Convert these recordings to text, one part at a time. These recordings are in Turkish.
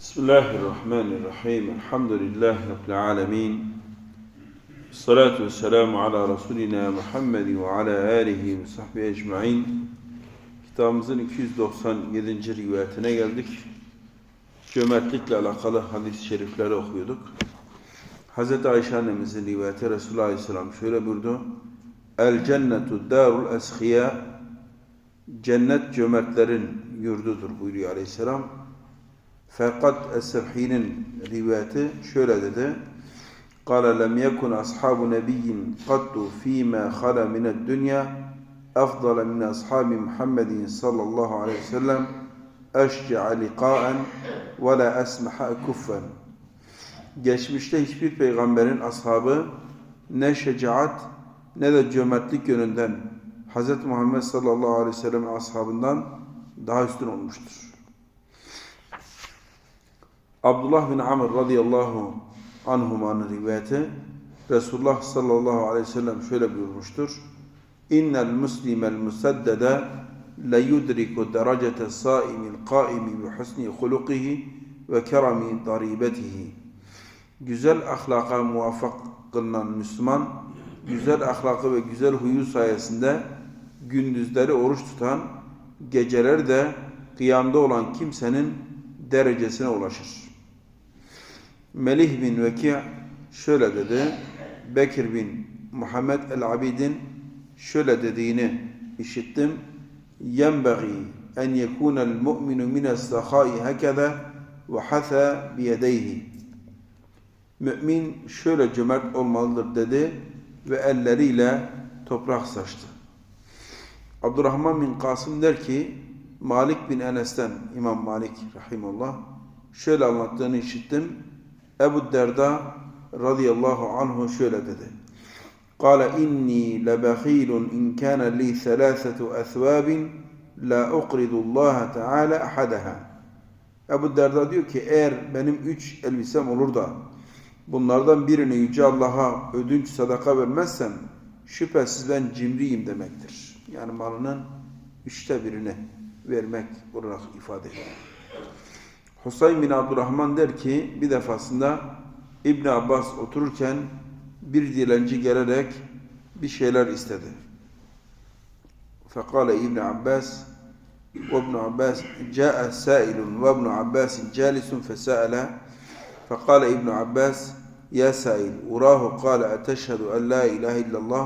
Bismillahirrahmanirrahim. Elhamdülillahi Rabbil alemin. Salatu ve selamu ala Resulina Muhammed ve ala alihi ve sahbihi ecmain. Kitabımızın 297. rivayetine geldik. Cömertlikle alakalı hadis-i şerifleri okuyorduk. Hz. Ayşe annemizin rivayeti Resulullah Aleyhisselam şöyle buyurdu. El cennetu darul eskiya Cennet cömertlerin yurdudur buyuruyor Aleyhisselam Fakat Es-Sebhi'nin rivayeti şöyle dedi. قال لم يكن أصحاب نبي قط فيما خلا من الدنيا أفضل من أصحاب محمد صلى الله عليه وسلم أشجع لقاء ولا أسمح كفا Geçmişte hiçbir peygamberin ashabı ne şecaat ne de cömertlik yönünden Hz. Muhammed sallallahu aleyhi ve sellem ashabından daha üstün olmuştur. Abdullah bin Amr radıyallahu anhumanın rivayeti Resulullah sallallahu aleyhi ve sellem şöyle buyurmuştur. İnnel muslimel musaddede la yudriku derecete saimil kaimi bi husni hulukihi ve kerami daribetihi. Güzel ahlaka muvaffak kılınan Müslüman, güzel ahlakı ve güzel huyu sayesinde gündüzleri oruç tutan, geceleri de kıyamda olan kimsenin derecesine ulaşır. Melih bin Veki şöyle dedi. Bekir bin Muhammed el-Abidin şöyle dediğini işittim. Yenbaghi en yekuna el-mu'minu mine's-sahai hakeza ve hasa biyedeyhi. Mümin şöyle cömert olmalıdır dedi ve elleriyle toprak saçtı. Abdurrahman bin Kasım der ki Malik bin Enes'ten İmam Malik rahimullah şöyle anlattığını işittim. Ebu Derda radıyallahu anhu şöyle dedi. قال إني لبخيل إن كان لي ثلاثة أثواب لا أقرض الله تعالى أحدها Ebu Derda diyor ki eğer benim üç elbisem olur da bunlardan birini Yüce Allah'a ödünç sadaka vermezsem şüphesiz ben cimriyim demektir. Yani malının üçte birini vermek olarak ifade ediyor. Husayn bin Abdurrahman der ki bir defasında İbn Abbas otururken bir dilenci gelerek bir şeyler istedi. فقال ابن عباس وابن عباس جاء سائل وابن عباس جالس فسأل فقال ابن عباس يا سائل أراه قال أتشهد أن لا إله إلا الله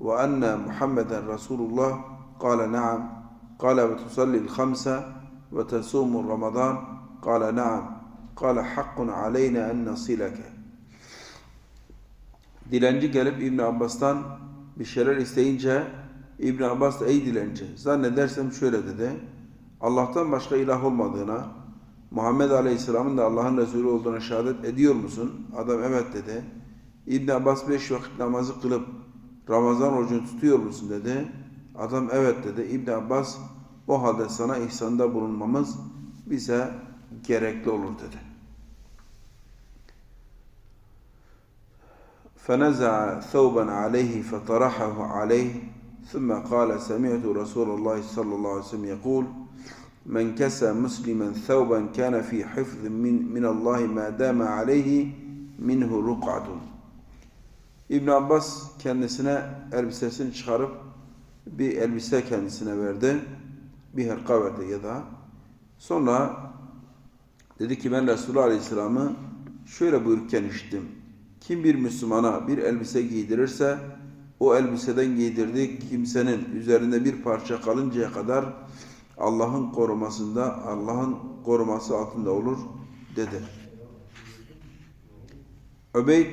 وأن محمدا رسول الله قال نعم قال وتصلي الخمسة وتصوم رمضان قال نعم قال حق علينا أن نصلك Dilenci gelip İbn Abbas'tan bir şeyler isteyince İbn Abbas da ey dilenci zannedersem şöyle dedi. Allah'tan başka ilah olmadığına, Muhammed Aleyhisselam'ın da Allah'ın Resulü olduğuna şehadet ediyor musun? Adam evet dedi. İbn Abbas beş vakit namazı kılıp Ramazan orucunu tutuyor musun dedi. Adam evet dedi. İbn Abbas o halde sana ihsanda bulunmamız bize gerekli olur dedi. فنزع ثوبا عليه فطرحه عليه ثم قال سمعت رسول الله صلى الله عليه وسلم يقول من كسى مسلما ثوبا كان في حفظ من, من الله ما دام عليه منه رقعة İbn Abbas kendisine elbisesini çıkarıp bir elbise kendisine verdi. Bir hırka verdi ya da. Sonra dedi ki ben Resulullah Aleyhisselam'ı şöyle buyururken işittim. Kim bir Müslümana bir elbise giydirirse o elbiseden giydirdiği kimsenin üzerinde bir parça kalıncaya kadar Allah'ın korumasında, Allah'ın koruması altında olur dedi. Übeyd,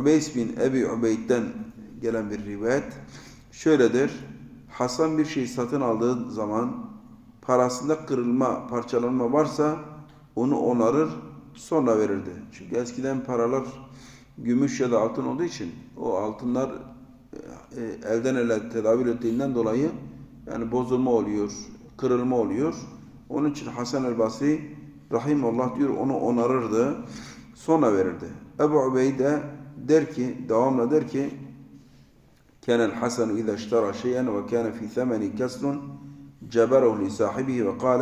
Übeys bin Ebi Übeyd'den gelen bir rivayet şöyledir. Hasan bir şey satın aldığı zaman parasında kırılma, parçalanma varsa onu onarır, sonra verirdi. Çünkü eskiden paralar gümüş ya da altın olduğu için o altınlar e, elden ele tedavül ettiğinden dolayı yani bozulma oluyor, kırılma oluyor. Onun için Hasan el-Basri rahimullah diyor onu onarırdı, sonra verirdi. Ebu Ubeyde der ki, devamla der ki كان الحسن إذا اشترى شيئا وكان في ثمن كسر جبره لصاحبه وقال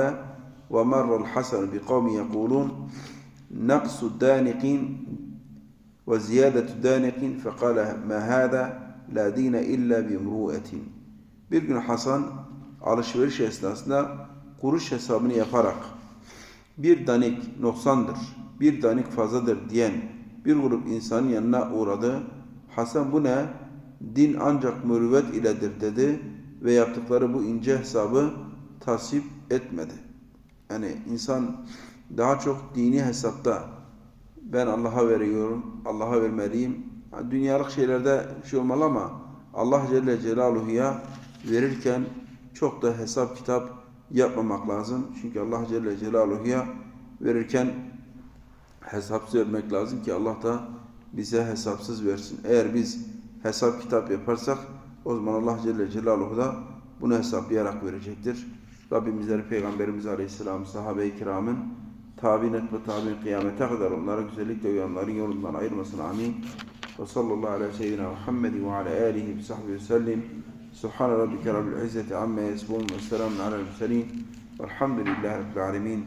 ومر الحسن بقوم يقولون نقص الدانق وزيادة الدانق فقال ما هذا لا دين إلا بامرؤة Bir gün Hasan alışveriş esnasında kuruş hesabını yaparak bir danik noksandır, bir danik fazladır diyen bir grup insanın yanına uğradı. Hasan bu ne? Din ancak mürüvvet iledir dedi ve yaptıkları bu ince hesabı tasvip etmedi. Yani insan daha çok dini hesapta ben Allah'a veriyorum, Allah'a vermeliyim. Dünyalık şeylerde şey olmalı ama Allah Celle Celaluhu'ya verirken çok da hesap kitap yapmamak lazım. Çünkü Allah Celle Celaluhu'ya verirken hesapsız vermek lazım ki Allah da bize hesapsız versin. Eğer biz hesap kitap yaparsak o zaman Allah Celle Celaluhu da bunu hesaplayarak verecektir. Rabbimizleri Peygamberimiz Aleyhisselam sahabe-i kiramın tabi'in et ve tabi'in kıyamete kadar onlara güzellikle uyanların yolundan ayırmasın. Amin. Ve sallallahu ve seyyidina Muhammedin ve ala alihi ve sahbihi ve sellim. Subhane rabbike rabbil izzeti amme yasbun ve selamun alel murselin. Velhamdülillahi rabbil alemin.